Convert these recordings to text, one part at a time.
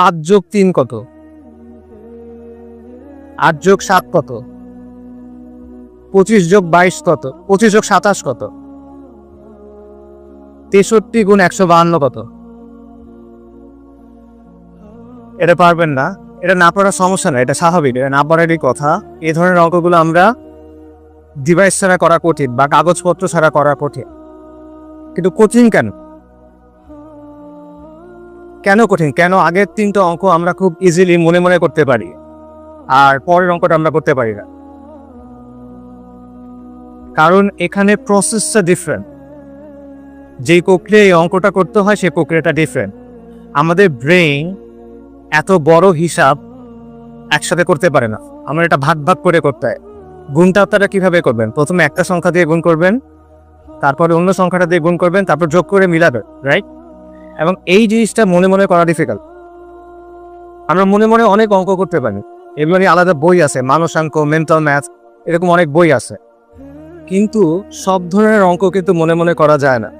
পাঁচ যোগ তিন কত? আট যোগ সাত কত? পঁচিশ যোগ বাইশ কত? পঁচিশ যোগ সাতাশ কত? তেষট্টি গুণ একশো বাহান্ন কত? এটা পারবেন না। এটা না পড়ার সমস্যা না এটা স্বাভাবিক। এটা না পড়ারই কথা। এ ধরনের অঙ্কগুলো আমরা ডিভাইস ছাড়া করা কঠিন বা কাগজপত্র ছাড়া করা কঠিন। কিন্তু কঠিন কেন? কেন কঠিন? কেন আগের তিনটা অঙ্ক আমরা খুব ইজিলি মনে মনে করতে পারি? আর পরের অঙ্কটা আমরা করতে পারি না। কারণ এখানে প্রসেসটা ডিফারেন্ট যেই প্রক্রিয়া এই অঙ্কটা করতে হয়, সেই প্রক্রিয়াটা ডিফারেন্ট আমাদের ব্রেইন এত বড় হিসাব একসাথে করতে পারে না। আমরা এটা ভাগ ভাগ করে করতে হয়। গুণটা আপনারা কীভাবে করবেন? প্রথমে একটা সংখ্যা দিয়ে গুণ করবেন, তারপরে অন্য সংখ্যাটা দিয়ে গুণ করবেন, তারপর যোগ করে মিলাবেন রাইট এবং এই জিনিসটা মনে মনে করা ডিফিকাল্ট আমরা মনে মনে অনেক অঙ্ক করতে পারি। এগুলো আলাদা বই আছে, মানসাঙ্ক মেন্টাল ম্যাথ এরকম অনেক বই আছে। কিন্তু সব ধরনের অঙ্ক কিন্তু মনে মনে করা যায় না।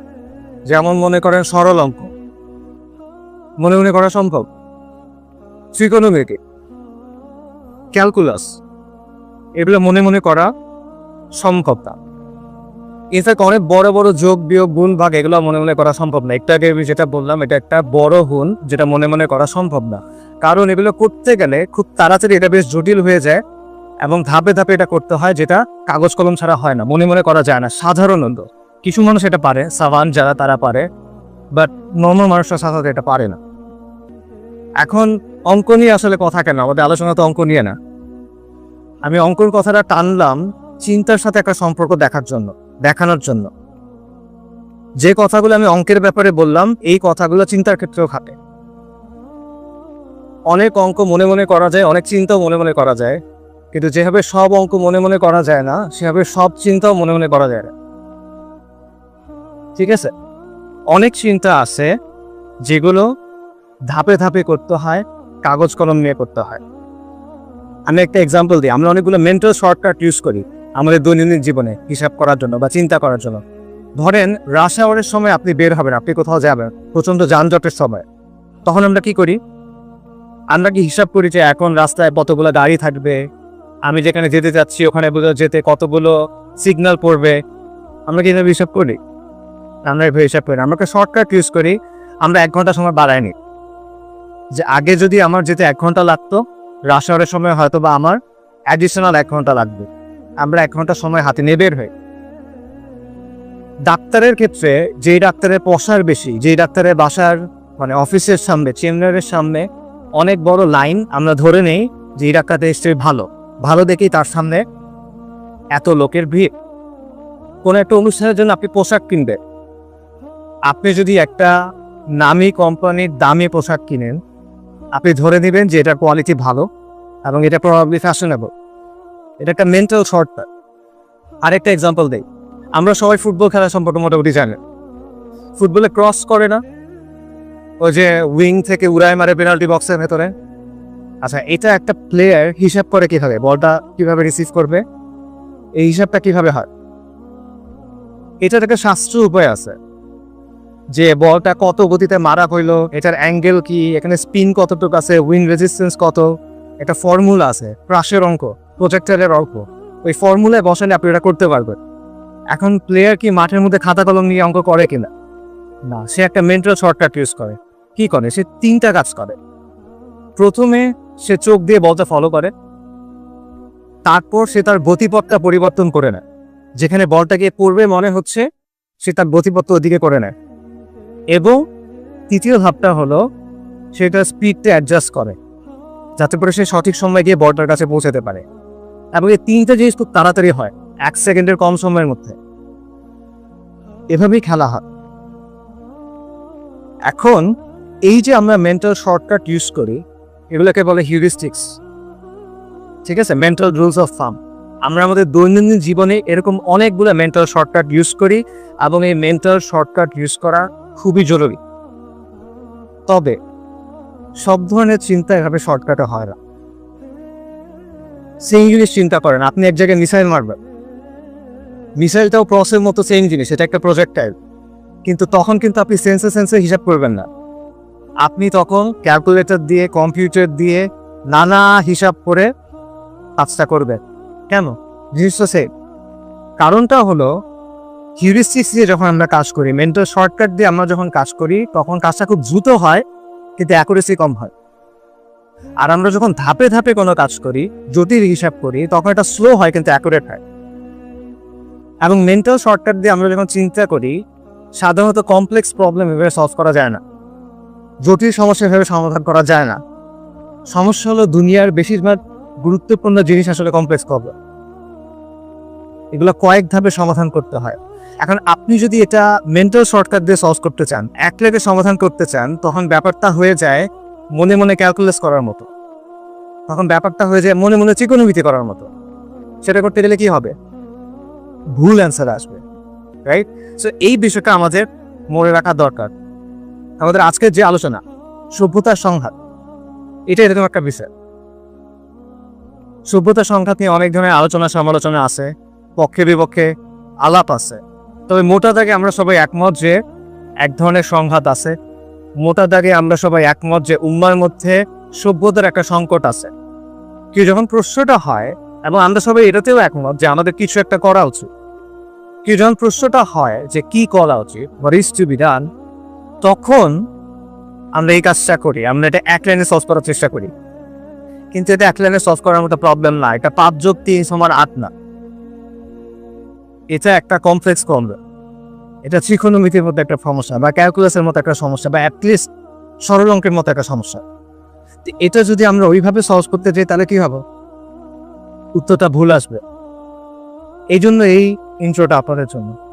যেমন মনে করেন সরল অঙ্ক। মনে মনে করা সম্ভব? ত্রিকোণমিতি ক্যালকুলাস এগুলো মনে মনে করা সম্ভব না। ইনফ্যাক্ট অনেক বড় বড় যোগ, বিয়োগ, গুণ, ভাগ এগুলো মনে মনে করা সম্ভব না। একটু আগে আমি যেটা বললাম, এটা একটা বড় গুণ যেটা মনে মনে করা সম্ভব না। কারণ এগুলো করতে গেলে খুব তাড়াতাড়ি এটা বেশ জটিল হয়ে যায় এবং ধাপে ধাপে এটা করতে হয় যেটা কাগজ কলম ছাড়া হয় না, মনে মনে করা যায় না। সাধারণত কিছু মানুষ এটা পারে, সাবান যারা তারা পারে বাট নর্মাল মানুষরা সাধারণত এটা পারে না। এখন অঙ্ক নিয়ে আসলে কথা কেন? আমাদের আলোচনা তো অঙ্ক নিয়ে না। আমি অঙ্কর কথাটা টানলাম চিন্তার সাথে একটা সম্পর্ক দেখার জন্য। দেখানোর জন্য। যে কথাগুলো আমি অঙ্কের ব্যাপারে বললাম, এই কথাগুলো চিন্তার ক্ষেত্রেও খাটে অনেক অঙ্ক মনে মনে করা যায়, অনেক চিন্তাও মনে মনে করা যায়। কিন্তু যেভাবে সব অঙ্ক মনে মনে করা যায় না, সেভাবে সব চিন্তাও মনে মনে করা যায় না। ঠিক আছে? অনেক চিন্তা আছে, যেগুলো ধাপে ধাপে করতে হয়, কাগজ কলম নিয়ে করতে হয়। আমি একটা এক্সাম্পল দিই। আমরা অনেকগুলো মেন্টাল শর্টকাট ইউজ করি। আমাদের দৈনন্দিন জীবনে হিসাব করার জন্য বা চিন্তা করার জন্য। ধরেন রাশ আওয়ারের সময় আপনি বের হবেন, আপনি কোথাও যাবেন প্রচণ্ড যানজটের সময়। তখন আমরা কি করি? আমরা কি হিসাব করি যে এখন রাস্তায় কতগুলো গাড়ি থাকবে? আমি যেখানে যেতে যাচ্ছি ওখানে যেতে কতগুলো সিগন্যাল পড়বে? আমরা কি এভাবে হিসাব করি? আমরা এভাবে হিসাব করি। আমরা শর্টকাট ইউজ করি, আমরা এক ঘণ্টা সময় বাড়াই নি। যে আগে যদি আমার যেতে এক ঘণ্টা লাগতো, রাশ আওয়ারের সময় হয়তো বা আমার অ্যাডিশনাল এক ঘণ্টা লাগবে। আমরা এক ঘণ্টা সময় হাতে নিয়ে বের হই। ডাক্তারের ক্ষেত্রে যেই ডাক্তারের পশার বেশি, যেই ডাক্তারের বাসার মানে অফিসের সামনে, চেম্বারের সামনে অনেক বড় লাইন আমরা ধরে নেই যে এই ডাক্তারটা নিশ্চয়ই ভালো। ভালো দেখেই তার সামনে এত লোকের ভিড়। কোনো একটা অনুষ্ঠানের জন্য আপনি পোশাক কিনবেন। আপনি যদি একটা নামি কোম্পানির দামি পোশাক কিনেন, আপনি ধরে নেবেন যে এটার কোয়ালিটি ভালো এবং এটা প্রবাবলি ফ্যাশনেবল এটা একটা মেন্টাল শর্টকাট আরেকটা এক্সাম্পল দেই। আমরা সবাই ফুটবল খেলা সম্পর্কে মোটামুটি জানি ফুটবলে ক্রস করে না। ওই যে উইং থেকে উড়ায় মারে পেনাল্টি বক্সের ভেতরে। আচ্ছা এটা একটা প্লেয়ার হিসাব করে কীভাবে? বলটা কীভাবে রিসিভ করবে? এই হিসাবটা কীভাবে হয়? এটার একটা শাস্ত্রীয় উপায় আছে। যে বলটা কত গতিতে মারা হইল, এটার অ্যাঙ্গেল কি, এখানে স্পিন কতটুকু আছে উইন রেজিস্ট্যান্স কত, একটা ফর্মুলা আছে ক্রাশের অঙ্ক। প্রজেক্টরের অঙ্ক ওই ফর্মুলায় বসালে আপনি এটা করতে পারবেন। এখন প্লেয়ার কি মাঠের মধ্যে খাতা কলম নিয়ে অঙ্ক করে কিনা? না, সে একটা মেন্টাল শর্টকাট ইউজ করে। কি করে? সে তিনটা কাজ করে। প্রথমে সে চোখ দিয়ে বলটা ফলো করে। তারপর সে তার গতিপথটা পরিবর্তন করে নেয়। যেখানে বলটা গিয়ে পড়বে মনে হচ্ছে, সে তার গতিপথ ওদিকে করে নেয়। এবং তৃতীয় ধাপটা হলো, সে তার স্পিডটা অ্যাডজাস্ট করে। যাতে করে সে সঠিক সময় গিয়ে বলটার কাছে পৌঁছাতে পারে। এবং এই তিনটা জিনিস খুব তাড়াতাড়ি হয়, এক সেকেন্ডের কম সময়ের মধ্যে। এভাবেই খেলা হয়। এখন, এই যে আমরা মেন্টাল শর্টকাট ইউজ করি, এগুলোকে বলে হিউরিস্টিক্স ঠিক আছে? মেন্টাল রুলস অফ ফার্ম আমরা আমাদের দৈনন্দিন জীবনে এরকম অনেকগুলো মেন্টাল শর্টকাট ইউজ করি এবং এই মেন্টাল শর্টকাট ইউজ করা খুবই জরুরি। তবে, সব ধরনের চিন্তা এভাবে শর্টকাটে হয় না। সেম জিনিস চিন্তা করেন, আপনি এক জায়গায় মিসাইল মারবেন। মিসাইলটাও প্রসের মতো সেম জিনিস, এটা একটা প্রজেক্টাইল কিন্তু তখন কিন্তু আপনি সেন্সে সেন্সে হিসাব করবেন না। আপনি তখন ক্যালকুলেটর দিয়ে কম্পিউটার দিয়ে নানা হিসাব করে কাজটা করবেন। কেন? জিনিসটা সেম কারণটা হলো হিউরিস্টিক্স দিয়ে যখন আমরা কাজ করি মেন্টাল শর্টকাট দিয়ে আমরা যখন কাজ করি, তখন কাজটা খুব দ্রুত হয়, কিন্তু অ্যাকুরেসি কম হয়। আর আমরা যখন ধাপে ধাপে কোনো কাজ করি, জটিল হিসাব করি, তখন এটা স্লো হয় কিন্তু অ্যাকুরেট হয়। এবং মেন্টাল শর্টকাট দিয়ে আমরা যখন চিন্তা করি, সাধারণত কমপ্লেক্স প্রবলেম এভাবে সলভ করা যায় না। জটিল সমস্যা এভাবে সমাধান করা যায় না। সমস্যা হলো দুনিয়ার বেশিরভাগ গুরুত্বপূর্ণ জিনিস আসলে কমপ্লেক্স প্রবলেম এগুলো কয়েক ধাপে সমাধান করতে হয়। এখন আপনি যদি এটা মেন্টাল শর্টকাট দিয়ে সলভ করতে চান, এক লেগে সমাধান করতে চান, তখন ব্যাপারটা হয়ে যায় মনে মনে ক্যালকুলেস করার মতো। তখন ব্যাপারটা হয়ে যায় মনে মনে চিকনমিতি করার মতো। সেটা করতে গেলে কি হবে? ভুল অ্যান্সার আসবে রাইট সো এই বিষয়টা আমাদের মনে রাখা দরকার। আমাদের আজকের যে আলোচনা, সভ্যতার সংঘাত, এটা এরকম একটা বিষয়। সভ্যতার সংঘাত নিয়ে অনেক ধরনের আলোচনা সমালোচনা আছে, পক্ষে বিপক্ষে আলাপ আছে। তবে মোটা দাগে আমরা সবাই একমত যে এক ধরনের সংঘাত আছে মোটা আমরা সবাই একমত যে উম্মার মধ্যে সভ্যতার একটা সংকট আছে। কি যখন প্রশ্নটা হয়, এবং আমরা সবাই এটাতেও একমত যে আমাদের কিছু একটা করা উচিত। কি যখন প্রশ্নটা হয় যে কি করা উচিত to be done, তখন আমরা এই কাজটা করি, আমরা এটা এক লাইনে সলভ করার চেষ্টা করি। কিন্তু এটা এক লাইনে সলভ করার মতো প্রবলেম না, এটা পাঁচ যোগ তিন সমান আট না। এটা একটা কমপ্লেক্স প্রবলেম এটা ত্রিকোণমিতির মতো একটা সমস্যা বা ক্যালকুলাসের মতো একটা সমস্যা বা অ্যাটলিস্ট সরল অঙ্কের মতো একটা সমস্যা। এটা যদি আমরা ওইভাবে সহজ করতে চাই তাহলে কি হবে? উত্তরটা ভুল আসবে। এই জন্য এই ইন্ট্রোটা আপনাদের জন্য।